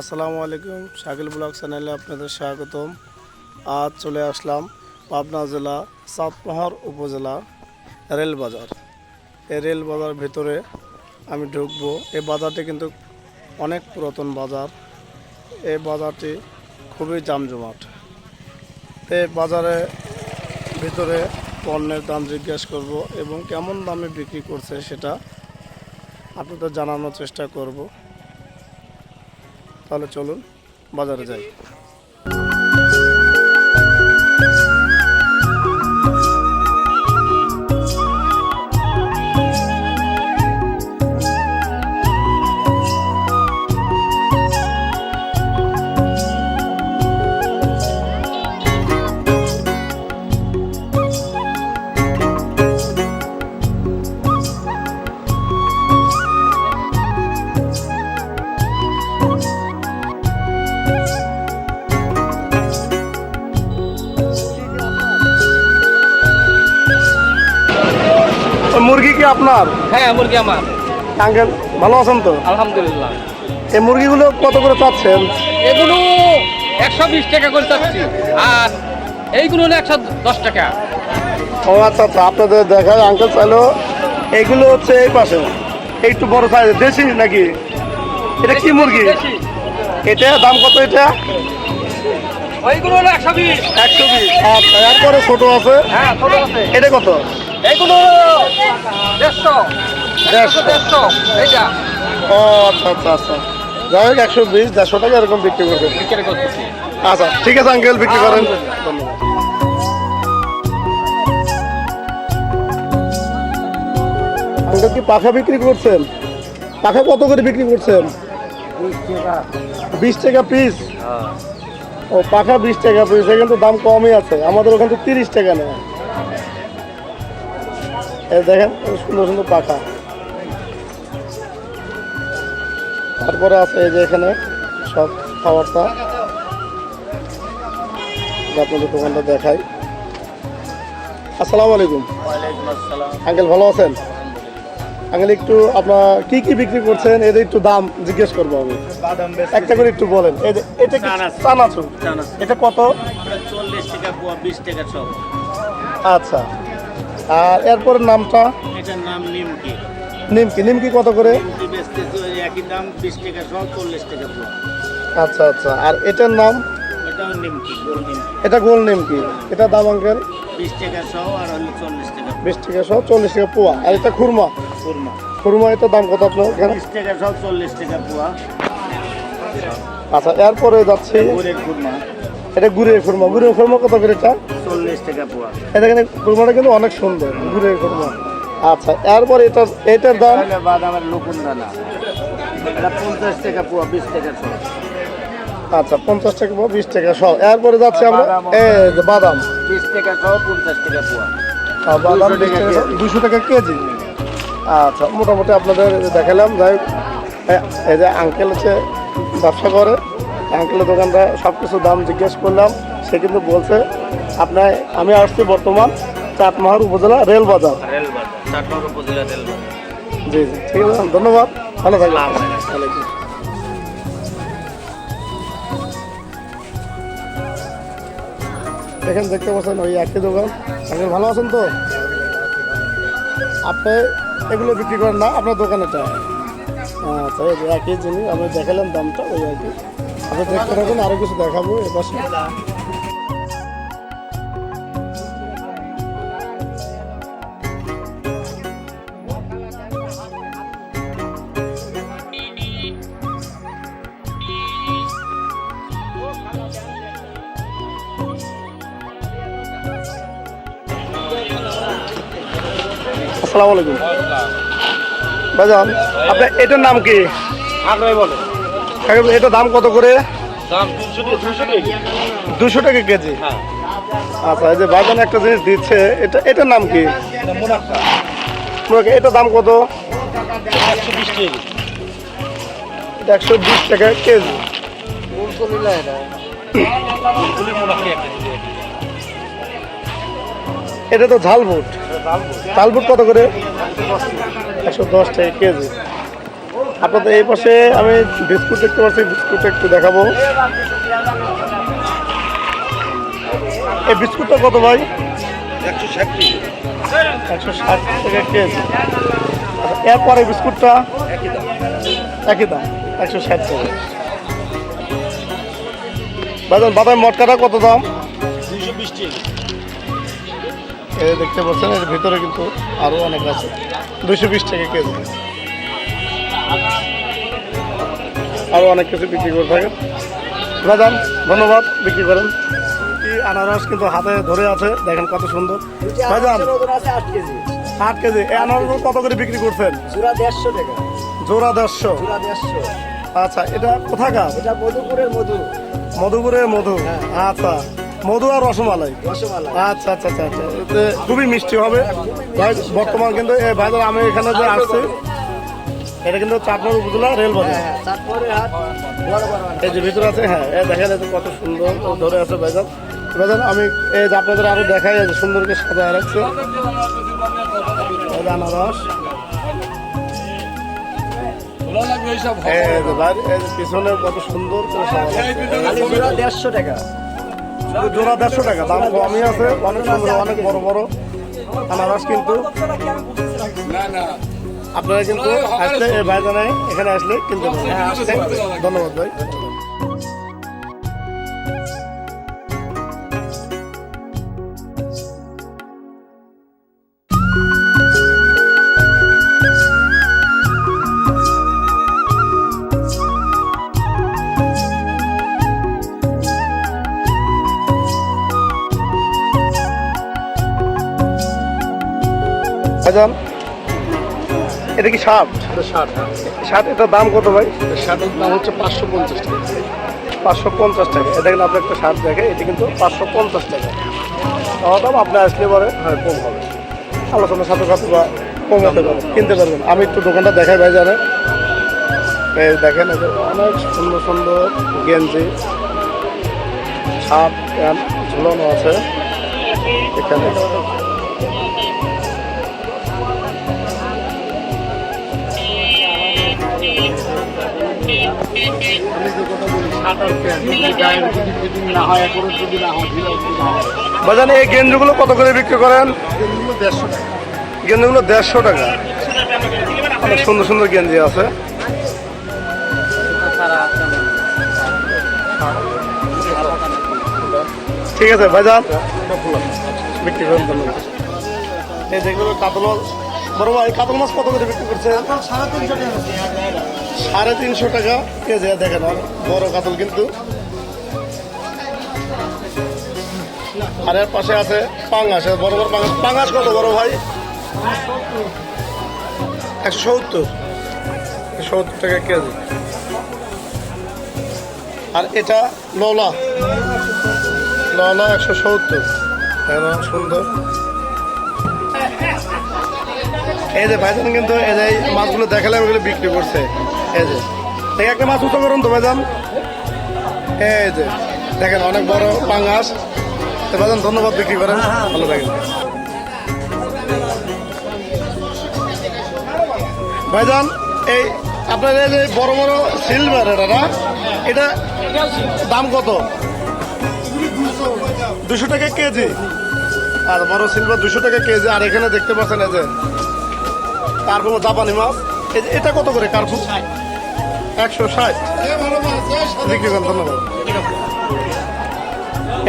আসসালামু আলাইকুম, শাকিল ব্লগ চ্যানেলে আপনাদের স্বাগতম। আজ চলে আসলাম পাবনা জেলা সাতমোহর উপজেলা রেল বাজার এই রেল বাজার ভিতরে আমি ঢুকবো। এই বাজারটি কিন্তু অনেক পুরাতন বাজার। এই বাজারটি খুবই জামজমাট। এই বাজারে ভিতরে পণ্যের দাম জিজ্ঞেস করব এবং কেমন দামে বিক্রি করছে সেটা আপনাদের জানানোর চেষ্টা করব। তাহলে চলুন বাজারে যাই। মুরগি কি আপনার? হ্যাঁ মুরগি আমার। আঙ্কেল ভালো আছেন তো? আলহামদুলিল্লাহ। এই মুরগিগুলো কত করে চাচ্ছেন? এগুলো একশো বিশ টাকা করে চাচ্ছি। আর এইগুলো হলো একশো দশ টাকা। ও আচ্ছা আচ্ছা আপনাদের দেখায় আঙ্কেল চাইলো এইগুলো হচ্ছে এই পাশে। একটু বড় সাইজ দেশি নাকি? এটা কি মুরগি। এটা দাম কত এটা? ওইগুলো হলো একশো বিশ। একশো বিশ। আচ্ছা এরপরে ছোট আছে? হ্যাঁ ছোট আছে। এটা কত? এইগুলো দেড়শো। দেড়শো। দেড়শো এইটা ও আচ্ছা আচ্ছা আচ্ছা। যাই হোক একশো বিশ দেড়শো টাকা এরকম বিক্রি করবে বিক্রি করতেছি। আচ্ছা ঠিক আছে আঙ্কেল বিক্রি করেন। ধন্যবাদ। আঙ্কেল কি পাখা বিক্রি করছেন? পাখা কত করে বিক্রি করছেন? বিশ টাকা পিস ও পাখা বিশ টাকা পিস এখানে তো দাম কমই আছে। আমাদের ওখানে তো তিরিশ টাকা নেয়। দেখেন সুন্দর সুন্দর পাখা। তারপরে আছে এই যে এখানে সব খাবারটা। আপনাদের দোকানটা দেখাই। আসসালামু আলাইকুম। আঙ্কেল ভালো আছেন? আঙ্কেল একটু আপনার কি কি বিক্রি করছেন? এদের একটু দাম জিজ্ঞেস করব আমি। একটা করে একটু বলেন। এটা চানাচুর। কত? চল্লিশ টাকা বিশ টাকা সব। আচ্ছা। আর এরপরের নামটা? এটার নাম নিমকি। নিমকি। নিমকি কত করে? একই দাম বিশ টাকা সব চল্লিশ টাকা আচ্ছা আচ্ছা। আর এটার নাম? এটা গোল নিমকি। এটা দাম আঙ্কেল? বিশ টাকা সহ আর চল্লিশ টাকা বিশ টাকা সহ চল্লিশ টাকা পোয়া। আর এটা খুরমা? খুরমা। খুরমা এটার দাম কত আপনার এখানে? বিশ টাকা সহ চল্লিশ টাকা পোয়া। আচ্ছা এরপরে যাচ্ছি। এটা গুড়ের খুরমা। গুড়ের খুরমা কত করে এটা? চল্লিশ টাকা পোয়া। এটা এখানে খুরমাটা কিন্তু অনেক সুন্দর গুড়ের খুরমা। আচ্ছা এরপর এটা এটার দাম? বাদামের লকুন দানা। এটা পঞ্চাশ টাকা পোয়া বিশ টাকা আচ্ছা পঞ্চাশ টাকা বা বিশ টাকা সহ এরপরে যাচ্ছি আমরা যে বাদাম। বিশ টাকা সহ পঞ্চাশ টাকা পোয়া। বাদাম 200 টাকা দুশো টাকা কেজি। আচ্ছা মোটামুটি আপনাদের দেখালাম। যাই হোক, এই যে আঙ্কেল হচ্ছে ব্যবসা করে। আঙ্কেলের দোকানটা সব কিছু দাম জিজ্ঞেস করলাম সে কিন্তু বলছে আপনার আমি আসছি বর্তমান চাটমাহার উপজেলা রেল বাজার। জি জি ঠিক আছে ধন্যবাদ ভালো ওয়ালাইকুম। এখানে দেখতে পাচ্ছেন ওই একই দোকান। আপনি ভালো আছেন তো? আপনি এগুলো বিক্রি করেন না আপনার দোকানেটা আচ্ছা এই একই জিনিস আমি দেখালাম দামটা ওই আর কি আপনি দেখতে থাকুন আরও কিছু দেখাবো এপাশে আসসালামু আলাইকুম। ভাইজান আপনার এটার নাম কি? আগ্রহী বলে এটার দাম কত করে? দুশো টাকা কেজি? হ্যাঁ। আচ্ছা এই যে ভাইজান একটা জিনিস দিচ্ছে এটা এটার নাম কি? এটা দাম কত? একশো বিশ টাকা এটা? কেজি। এটা তো ঝালবুট। ঝালবুট কত করে? একশো দশ টাকা কেজি। আপনাদের এই পাশে আমি বিস্কুট দেখতে পাচ্ছি বিস্কুট একটু দেখাবো। এই বিস্কুটটা কত ভাই? একশো ষাট একশো ষাট কেজি। আচ্ছা, এরপরে বিস্কুটটা? একই দাম একশো ষাট টাকা। বাজার বাদাম মটকাটা কত দাম? দুইশো বিশ টাকা দেখতে পাচ্ছেন এর ভিতরে কিন্তু আরও অনেক আছে। দুশো বিশ টাকা কেজি। আরও অনেক কিছু বিক্রি করে থাকেন বাদাম ধন্যবাদ বিক্রি করেন। এই আনারস কিন্তু হাতে ধরে আছে দেখেন কত সুন্দর। আছে আট কেজি। এই আনারস কত করে বিক্রি করছেন? জোড়া দেড়শো টাকা। জোড়া দেড়শো। জোড়া দেড়শো। আচ্ছা এটা কোথাকার? এটা মধুপুরের মধু। মধুপুরের মধু। আচ্ছা মধু আর রসমালাই। রসমালাই। আচ্ছা আচ্ছা আচ্ছা আচ্ছা। খুবই মিষ্টি হবে। ভাই বর্তমান কিন্তু এই বাজার আমি এখানে যে আসছি এটা কিন্তু চাটমার উপজেলা রেল বাজার। হ্যাঁ চাঁদপুরের হাট বড় বড় হাট। এই যে ভিতরে আছে হ্যাঁ এই দেখেন এই কত সুন্দর ধরে আছে আমি এই যে আপনাদের আরও দেখাই যে সুন্দরকে সাজায় রাখছে। আনারস। পিছনে কত সুন্দর আছে। দেড়শো টাকা। জোড়া দেড়শো টাকা দাম কমই আছে অনেক সুন্দর অনেক বড় বড় আনারস কিন্তু। আপনারা কিন্তু আসলে এই বাজারে এখানে আসলে কিনতে পারবেন ধন্যবাদ ভাই। ভাইজান এটা কি শার্ট ষাট শার্ট এটার দাম কত ভাই? ষাটের দাম হচ্ছে পাঁচশো পঞ্চাশ টাকা। পাঁচশো পঞ্চাশ টাকা। এটা কিন্তু আপনার একটা শার্ট দেখে এটা কিন্তু পাঁচশো পঞ্চাশ টাকা। দাম আপনি আসলে পরে হ্যাঁ কম হবে। আলোচনার সাথে সাথে বা কম হতে পারে কিনতে পারবেন। আমি একটু দোকানটা দেখাই ভাই জানে এই দেখেন অনেক সুন্দর সুন্দর গেঞ্জি শার্ট প্যান্ট ঝুলানো আছে। এখানে বাজান এই গেঞ্জিগুলো কত করে বিক্রি করেন? গেঞ্জিগুলো দেড়শো টাকা। অনেক সুন্দর সুন্দর গেঞ্জি আছে। ঠিক আছে, ভাইজান। বিক্রি করেন। এই যেগুলো কাতল বড় ভাই, কাতল মাছ কত করে বিক্রি করছে সাড়ে তিনশো টাকা সাড়ে তিনশো টাকা কেজি দেখেন বড় কাতল কিন্তু। আর এর পাশে আছে পাঙ্গাস বড় বড় পাঙ্গাস। পাঙ্গাস কত বড় ভাই? একশো সত্তর। সত্তর টাকা কেজি। আর এটা ললা। ললা একশো সত্তর। সুন্দর। এই যে ভাইজান কিন্তু এই যে মাছগুলো দেখালাম, এগুলো বিক্রি করছে। এই যে দেখে একটা মাছ উঠো করুন তো ভাইজান। এই যে, দেখেন অনেক বড় পাঙ্গাস। তো ভাইজান, ধন্যবাদ বিক্রি করেন। ভালো থাকেন। ভাইজান, এই আপনার এই যে বড় বড় সিলভার এটা না? এটা দাম কত? দুশো টাকা কেজি। আর বড় সিলভার দুশো টাকা কেজি। আর এখানে দেখতে পাচ্ছেন এই যে কার্পু জাপানি মাছ। এটা কত করে কার্পু একশো ষাট। বিক্রি করেন ধন্যবাদ।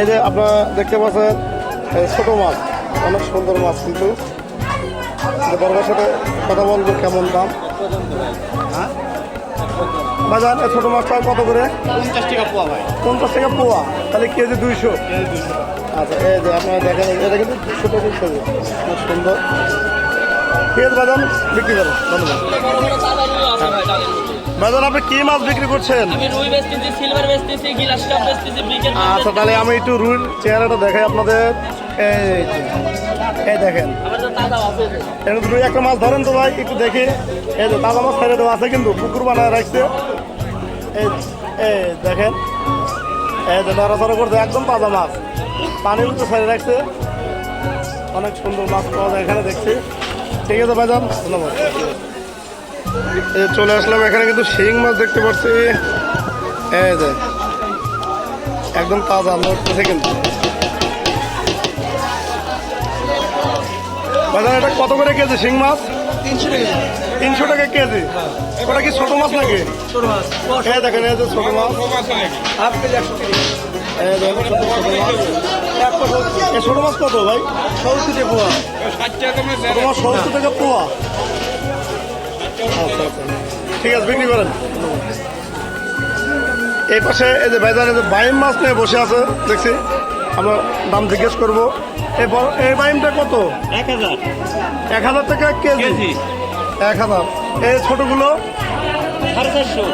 এই যে আপনারা দেখতে পাচ্ছেন ছোট মাছ অনেক সুন্দর মাছ কিন্তু। যে বড় সাথে কথা বলব কেমন দাম? হ্যাঁ? বাজার ছোট মাছটা কত করে? পঞ্চাশ টাকা পোয়া ভাই। পঞ্চাশ টাকা পোয়া তাহলে কেজি দুইশো। আচ্ছা এই যে আপনারা দেখেন এটা কিন্তু দুশো টাকা সুন্দর। ঠিক আছে বাজান বিক্রি করেন ধন্যবাদ। বাজান আপনি কি মাছ বিক্রি করছেন? আচ্ছা তাহলে আমি একটু রুইল চেহারাটা দেখাই আপনাদের। এই দেখেন। এখানে তো একটা মাছ ধরেন তো ভাই একটু দেখি। এই যে তাজা মাছ ছেড়ে দেওয়া আছে কিন্তু পুকুর বানায় রাখছে। এই এই দেখেন। এই যে নড়াচড়া করছে একদম তাজা মাছ। পানির তো ছেড়ে রাখছে। অনেক সুন্দর মাছ পাওয়া যায় এখানে দেখছি। ঠিক আছে ভাইজান। ধন্যবাদ। চলে আসলাম এখানে কিন্তু শিং মাছ দেখতে পাচ্ছি। এই যে একদম তাজা নড়তেছে কিন্তু। বাজার এটা কত করে কেজি শিং মাছ? তিনশো টাকা তিনশো টাকা কেজি? ওটা কি ছোট মাছ নাকি? ছোট মাছ। এই দেখেন ছোট মাছ। হাফ কেজি একশো ছোট মাছ কত ভাই সত্তর টাকা পোয়া ছোট মাছ সত্তর টাকা পোয়া আচ্ছা আচ্ছা ঠিক আছে বিক্রি করেন এই পাশে এই যে যে বাইম মাছ নিয়ে বসে আছে দেখছি আমরা দাম জিজ্ঞেস করব এই বড় এই বাইমটা কত এক হাজার। এক হাজার টাকা কেজি। এক হাজার। এই ছোটগুলো সাড়ে চারশো।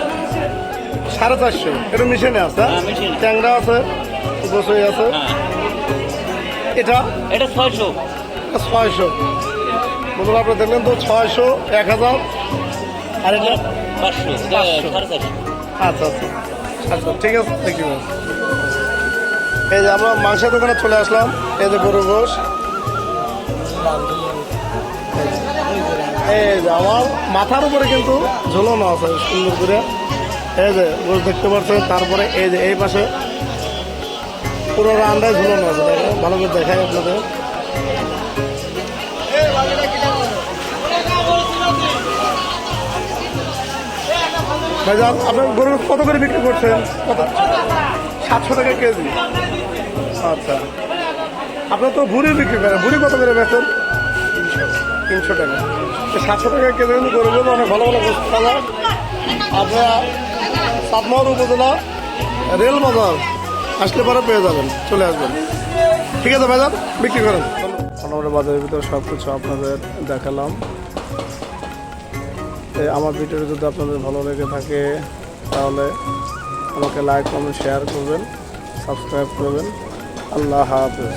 সাড়ে চারশো। এটা মিশনে আছে। হ্যাঁ, ট্যাংরা আছে গোসই আছে। হ্যাঁ। এটা? এটা ছয়শো। ছয়শো। বন্ধুরা আপনি দেখলেন তো ছয়শো এক হাজার। আর এটা? পাঁচশো আচ্ছা আচ্ছা। আচ্ছা ঠিক আছে থ্যাংক ইউ এই যে আমরা মাংসের দোকানে চলে আসলাম। এই যে গরু গোশ। এই যে আমার মাথার উপরে কিন্তু ঝোলানো আছে সুন্দর করে। এই যে গোশ দেখতে পাচ্ছেন, তারপরে এই যে, এই পাশে পুরো রান্নায় ঝুলানো আছে ভালো করে দেখাই আপনাদের। ভাইজান আপনার গরু কত করে বিক্রি করছেন? কত? সাতশো টাকা কেজি। আচ্ছা। আপনার তো ভুড়ি বিক্রি করেন ভুড়ি কত করে বেচেন? তিনশো। টাকা। সাতশো টাকা কেজি গরুগুলো অনেক ভালো ভালো আপনারা সাতমহর উপজেলা রেল বাজার। আসলে পরে পেয়ে যাবেন, চলে আসবেন। ঠিক আছে ভাইজান, বিক্রি করেন। আমরা বাজারের ভিতরে সব কিছু আপনাদের দেখালাম। আমার ভিডিওটি যদি আপনাদের ভালো লেগে থাকে, তাহলে আমাকে লাইক কমেন্ট শেয়ার করবেন সাবস্ক্রাইব করবেন। আল্লাহ হাফেজ।